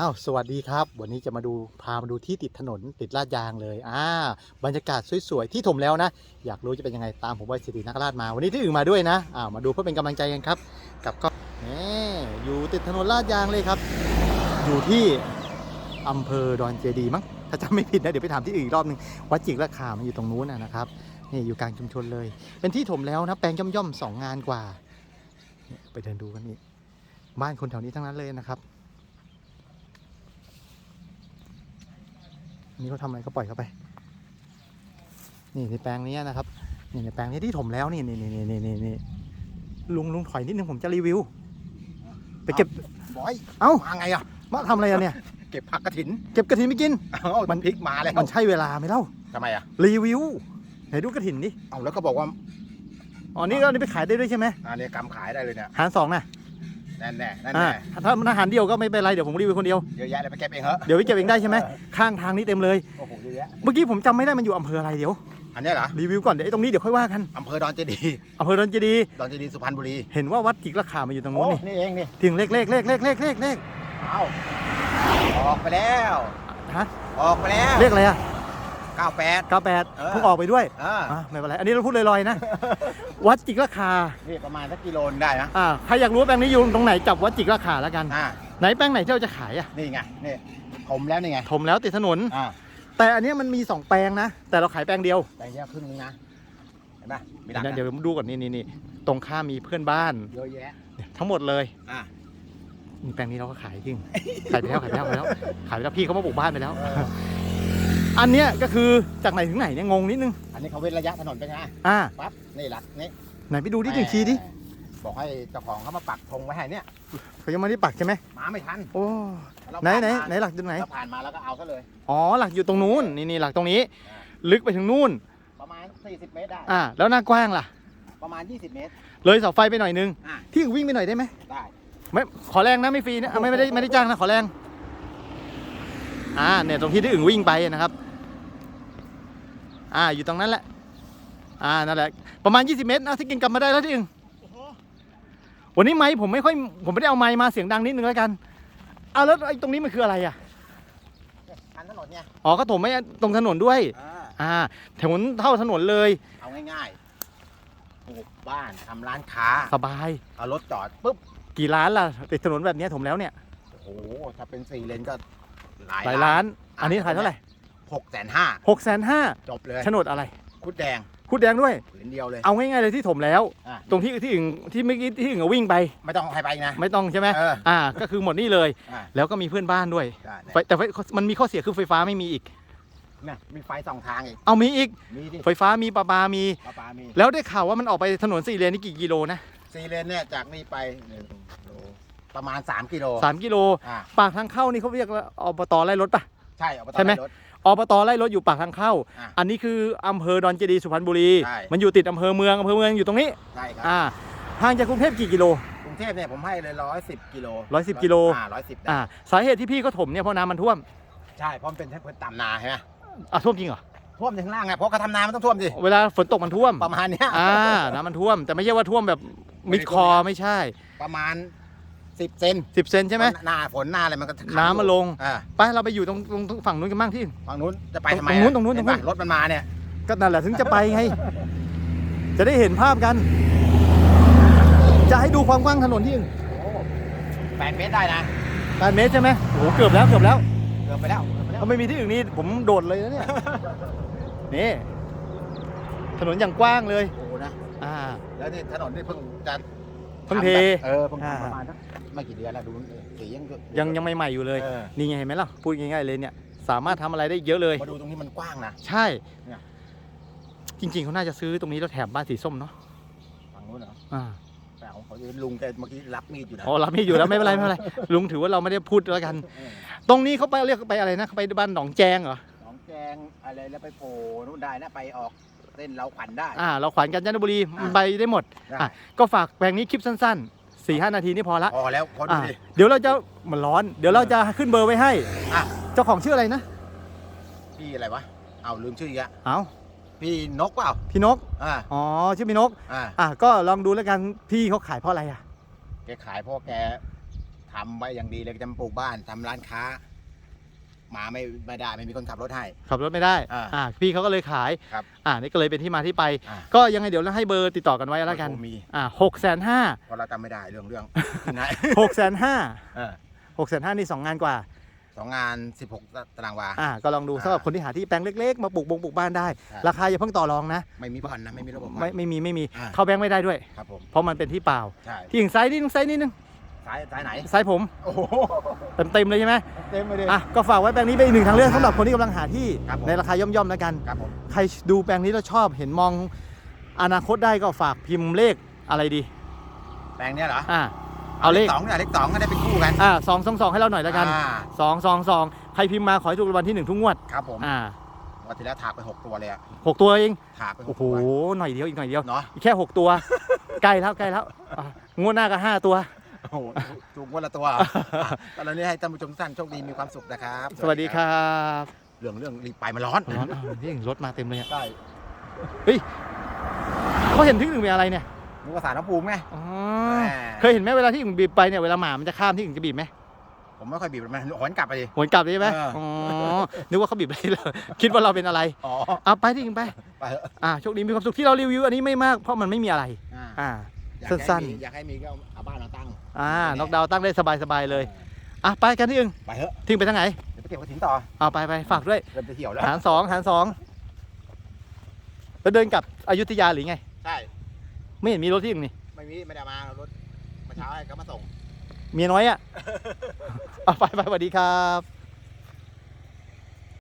อ้าวสวัสดีครับ วันนี้จะมาดูพามาดูที่ติดถนนติดลาดยางเลยอ่าบรรยากาศสวยๆที่ถมแล้วนะ อยากรู้จะเป็นยังไงตามผมไว้สิรินักราชมา วันนี้ที่อื่นมาด้วยนะอ้าวมาดูเพื่อเป็นกำลังใจกันครับกับก็นี่อยู่ติดถนนลาดยางเลยครับ อยู่ที่อำเภอดอนเจดีมั้งถ้าจำไม่ผิดนะเดี๋ยวไปถามที่อื่นรอบหนึงวัดจิกราคามันอยู่ตรงนู้นนะครับนี่อยู่กลางชุมชนเลย เป็นที่ถมแล้วนะแปลงย่อมๆสองงานกว่าเนี่ยไปเดินดูกันนี่บ้านคนแถวนี้ทั้งนั้นเลยนะครับ นนี่เขาทำอะไรก็ปล่อยเขาไป นี่ในแปลงนี้นะครับ นี่ในแปลงนี้ที่ถมแล้วนี่นี่นี่นี่นี่นี่ลุงลุงถอยนิดนึงผมจะรีวิว ไปเก็บ บอย เอ้ามาไงอะ มาทำอะไรอะเนี่ย เก็บผักกระถินเก็บกระถินไปกิน เอ้ามัมันนพลิกมาแล้วมันใช่เวลาไหมเล่า ทำไมอะ รีวิวไหนดูกระถินดิ เอาแล้วก็บอกว่าอ๋อนี่ก็นี่ไปขายได้ด้วยใช่ไหมอันนี้กำขายได้เลยเนี่ยหารสองนะ แน่แน่แน่อ่าแน่ถ้ามันอาหารเดียวก็ไม่เป็นไรเดี๋ยวผมรีวิวคนเดียว เยอะแยะเลยไปเก็บเองเหรอะเดี๋ยวไปเก็บเองได้ใช่ไหมข้างทางนี้เต็มเลย โอ้โหเยอะแยะเมื่อกี้ผมจำไม่ได้มันอยู่อำเภออะไรเดี๋ยวอันเนี้ยเหรอรีวิวก่อนเดี๋ยวไอ้ตรงนี้เดี๋ยวค่อยว่ากันอำเภอดอนเจดีย์อำเภอดอนเจดีย์ดอนเจดีย์สุพรรณบุรีเห็นว่าวัดจิกราคามาอยู่ตรงโอ้นู้นนี่นี่เองนี่ถึงเลขเลขเลขเลขเลขเลขเลข เอาออกไปแล้วฮะ ออกไปแล้วเลขอะไรอะ 98 98 เออเพิ่งออกไปด้วยอ่าอะไม่เป็นไร อันนี้เราพูดลอยๆนะ วัดจิกราคา นี่ประมาณสักกิโลนึงได้นะอ่าใครอยากรู้ว่าแปลงนี้อยู่ตรงไหนจับวัดจิกราคาแล้วกัน อ่าไหนแปลงไหนที่เราจะขายอะ นี่ไงนี่ผมแล้วนี่ไงถมแล้วติดถนน อ่าแต่อันเนี้ยมันมีสองแปลงนะ แต่เราขายแปลงเดียวแปลงเดียวครึ่งนึงนะเห็นไหมมีหลักเดี๋ยวนะเดี๋ยวผมดูก่อนนี่นี่นี่ตรงข้ามมีเพื่อนบ้านเยอะแยะทั้งหมดเลยอ่านี่แปลงนี้เราก็ขายจริง ขายไปแล้วขายไปแล้วขายไปแล้วขายไปแล้วพี่เขามาบุกบ้านไปแล้วเอออันเนี้ยก็คือจากไหนถึงไหนเนี่ยงงนิดนึง อันนี้เขาเว้นระยะถนนไปไงอ่า ปั๊บนี่หลักนี่ไหนไปดูดิหนึ่งทีดิบอกให้เจ้าของเขามาปักธงไว้ให้เนี่ยเขายังไม่ได้ปักใช่ไหมมาไม่ทันโอ้เราไหนผ่าไหนมาไหนหลักตรงไหนเราผ่านมาแล้วก็เอาซะเลยอ๋อหลักอยู่ตรงนู้นนี่นี่หลักตรงนี้อ่าลึกไปถึงนู่น ประมาณ 40 เมตรได้อ่าแล้วหน้ากว้างล่ะ ประมาณ 20 เมตร เลยเสาไฟไปหน่อยนึงอ่าที่วิ่งไปหน่อยได้ไหมได้ไม่ขอแรงนะไม่ฟรีนะอะไม่ไม่ได้ไม่ได้จ้างนะขอแรงอ่าเนี่ยตรงที่ที่อึ่งวิ่งไปนะครับ อ่าอยู่ตรงนั้นแหละ อ่านั่นแหละ ประมาณ 20 เมตรนะที่กินกลับมาได้แล้วที่อึ่งวันนี้ไม้ผมไม่ค่อยผมไม่ได้เอาไม้มาเสียงดังนิดนึงแล้วกันเอาแล้วไอ้ตรงนี้มันคืออะไรอะเนี่ยทันถนนเนี่ยอ๋อก็ถมไม่ตรงถนนด้วย อ่าอ่าถนนเท่าถนนเลยเอาง่ายๆปลูกบ้านทำร้านค้า สบาย เอารถจอดปุ๊บ กี่ล้านล่ะติดถนนแบบเนี้ยถมแล้วเนี่ยโอ้โห ถ้าเป็น4เลนก็หลายหลายล้าน อันนี้ขายเท่าไหร่ หกแสนห้าหกแสนห้าจบเลยโฉนดอะไร คุดแดงคูดแดงด้วยเหรียญเดียวเลยเอาง่ายๆเลยที่ถมแล้ว อะตรงที่ที่อื่นที่เมื่อกี้ที่อื่นก็วิ่งไป ไม่ต้องให้ไปอีกนะ ไม่ต้องใช่ไหมเอออ่าก็คือหมดนี่เลย อ่าแล้วก็มีเพื่อนบ้านด้วยได้ไฟแต่ไฟมันมีข้อเสียคือไฟฟ้าไม่มีอีกเนี่ยมีไฟสองทางอีก เอามีอีก มีดิไฟฟ้ามีประปามี ปลาปลามีแล้วได้ข่าวว่ามันออกไปถนนสี่เลนนี่กี่กิโลนะสี่เลนเนี่ยจากนี่ไปหนึ่งโลประมาณ 3 กิโลสามกิโล อ่าปากทางเข้านี่เขาเรียกว่าอบตไล่รถปะ ใช่เอาไปใช่ไหมรถ อบตไล่รถอยู่ปากทางเข้า อะอันนี้คืออำเภอดอนเจดีย์สุพรรณบุรี ใช่ มันอยู่ติดอำเภอเมืองอำเภอเมืองอยู่ตรงนี้ใช่ครับอ่าห่างจากกรุงเทพกี่กิโล กรุงเทพเนี่ยผมให้เลยร้อยสิบกิโล110กิโล อ่าร้อยสิบอ่าสาเหตุที่พี่เขาถมเนี่ยเพราะน้ำมันท่วมใช่เพราะมันเป็นพื้นต่ำนาใช่ไหมอะท่วมจริงเหรอท่วมถึงข้างล่างไงเพราะเขาทำนามันต้องท่วมสิเวลาฝนตกมันท่วมประมาณเนี้ย อ่าน้ำมันท่วม แต่ไม่ใช่ว่าท่วมแบบมิดคอไม่ใช่ ประมาณ สิบเซน10เซนใช่ไหมหน้าฝนหน้าอะไรมันก็ขังน้ำมันลงอ่าไปเราไปอยู่ตรงตรงตรงฝั่งนู้นกันบ้างที่ฝั่งนู้นจะไปทำไมตรงนู้นอะตรงนู้นเห็ตรงนู้นปะรถมันมาเนี่ยก็นั่นแหละถึงจะไปไงจะได้เห็นภาพกัน จะให้ดูความกว้างถนนที่โอ้แปดเมตรได้นะ8เมตรใช่ไหมโอ้โหเกือบแล้วเกือบแล้วเกือบไปแล้วเกือบไปแล้วถ้าไม่มีที่อื่นนี่ผมโดดเลยนะเนี่ยนี่ถนนอย่างกว้างเลยโอ้โหนะอ่าแล้วนี่ถนนนี่เพิ่งจะ เพิ่งเททำแบบเออเพิ่งอ่าทำประมาณสักไม่กี่เดือนแล้วดูเออสียังยังยังใหม่ๆอยู่เลยเออนี่ไงเห็นไหมล่ะ พูดง่ายๆเลยเนี่ย สามารถทำอะไรได้เยอะเลยมาดูตรงนี้มันกว้างนะ ใช่เนี่ยจริงๆเขาน่าจะซื้อตรงนี้แล้วแถมบ้านสีส้มเนาะ ฝั่งนู้นเหรอ อ่าแต่ของเขาลุงแกเมื่อกี้รับมีดอยู่นะ อ๋อ รับไม่อยู่แล้วไม่เป็นไรไม่เป็นไร ลุงถือว่าเราไม่ได้พูดแล้วกันเออตรงนี้เขาไปเรียกไปอะไรนะเขาไปบ้านหนองแจงเหรอ หนองแจงอะไรแล้วไปโผล่นู่นได้นะไปออก เส้นเราขวัญได้ อ่าเราขวัญกาญจนบุรีอ่าไปได้หมดได้ อะก็ฝากแปลงนี้คลิปสั้นๆสี่ห้านาทีนี่พอละพอแล้วพอดูอะดิเดี๋ยวเราจะมันร้อน เดี๋ยวเราจะขึ้นเบอร์ไว้ให้ อะเจ้าของชื่ออะไรนะ พี่อะไรวะเอาลืมชื่ออีกอะเอาพี่นกเปล่าพี่นก อ่าอ๋อชื่อพี่นก อ่าอะก็ลองดูแล้วกันพี่เขาขายเพราะอะไรอะ แกขายเพราะแกททำไว้อย่างดีเลยจะมาปลูกบ้านทำร้านค้า มาไม่ไม่ได้ไม่มีคนขับรถให้ ขับรถไม่ได้อ่าอ่าพี่เขาก็เลยขายครับอ่านี่ก็เลยเป็นที่มาที่ไป อ่า ก็ยังไงเดี๋ยวเราให้เบอร์ติดต่อกันไว้แล้วกันโอ้มีอ่าหกแสนห้าเพราะเราจำไม่ได้เรื่องเรื่องนะหกแสนห้าเออหกแสนห้านี่สองงานกว่า สองงาน 16 ตารางวา อ่าก็ลองดูอ่าสำหรับคนที่หาที่แปลงเล็กๆ มาปลูกบงปลูกบ้านได้ ครับ ราคาอย่าเพิ่งต่อรองนะ ไม่มีผ่อนนะไม่มีระบบผ่อน ไม่ไม่มีไม่มีอ่า เข้าแบงค์ไม่ได้ด้วย ครับผม เพราะมันเป็นที่เปล่า ใช่ที่หนึ่งไซส์นิดนึงไซส์นิดนึง สายสายไหนไซส์ผมโอ้โหเต็มเต็มๆเลยใช่ไหมเต็มไปเลย อะก็ฝากไว้แปลงนี้เป็นอีกหนึ่งทางเลือกสำหรับคนที่กำลังหาที่ครับผม ในราคาย่อมๆแล้วกัน ครับผมใครดูแปลงนี้แล้วชอบเห็นมองอนาคตได้ก็ฝากพิมพ์เลขอะไรดี แปลงเนี้ยเหรออ่าเอาเลขสองเนี่ยเลขสองก็ได้เป็นคู่กันอ่าสองสองสองให้เราหน่อยแล้วกันอ่าสองสองสองใครพิมพ์มาขอให้ถูกรางวัลที่หนึ่งทุกงวด ครับผมอ่าวันที่แล้วถากไปหกตัวเลยอะหกตัวเอง ถากไปหโอ้กโห ตัวหน่อยเดียวอีกหน่อยเดียว เนาะอีกแค่หกตัว ใกล้แล้วใกล้แล้วอะงวดหน้าก็ห้าตัว โอ้โหถูกวันละตัวตอนนี้ให้ท่านผู้ชมทุกท่านโชคดีมีความสุขนะครับสวัสดีครับเรื่องเรื่องรีบไปมันร้อนร้อนอ้าวนี่รถมาเต็มเลยอะใช่เขาเห็นที่หนึ่งเป็นอะไรเนี่ยนึกว่าสารน้ำภูมิไงอ๋อแหมเคยเห็นไหมเวลาที่อื่นบีบไปเนี่ยเวลาหมามันจะข้ามที่อื่นจะบีบไหมผมไม่ค่อยบีบมันหวนกลับไปดิ หวนกลับใช่ไหมเอออ๋อ๋อ นึกว่าเขาบีบได้เลยคิดว่าเราเป็นอะไร อ๋อเอาไปที่อื่นไป ไปเถอะอ่าโชคดีมีความสุขที่เรารีวิวอันนี้ไม่มากเพราะมันไม่มีอะไร อ่าอ่าอยากให้ สั้นมีอยากให้มีก็เอาบ้านมาตั้ง อ่านอกดาวน์ตั้งได้สบายๆเลย อะ ไปกันที่อื่นไปเถอะทิ้งไปทางไหน เดี๋ยวไปเก็บกระถิ่นต่อ เอาไปไปฝากด้วย เริ่มจะเที่ยวแล้ว หารสองหารสองแล้วเดินกลับอยุธยาหรือไง ใช่ ไม่เห็นมีรถที่อื่นนี่ ไม่มี ไม่ได้มารถมาเช้าให้เขามาส่ง เมียน้อยอะ เอาไปไปสวัสดีครับ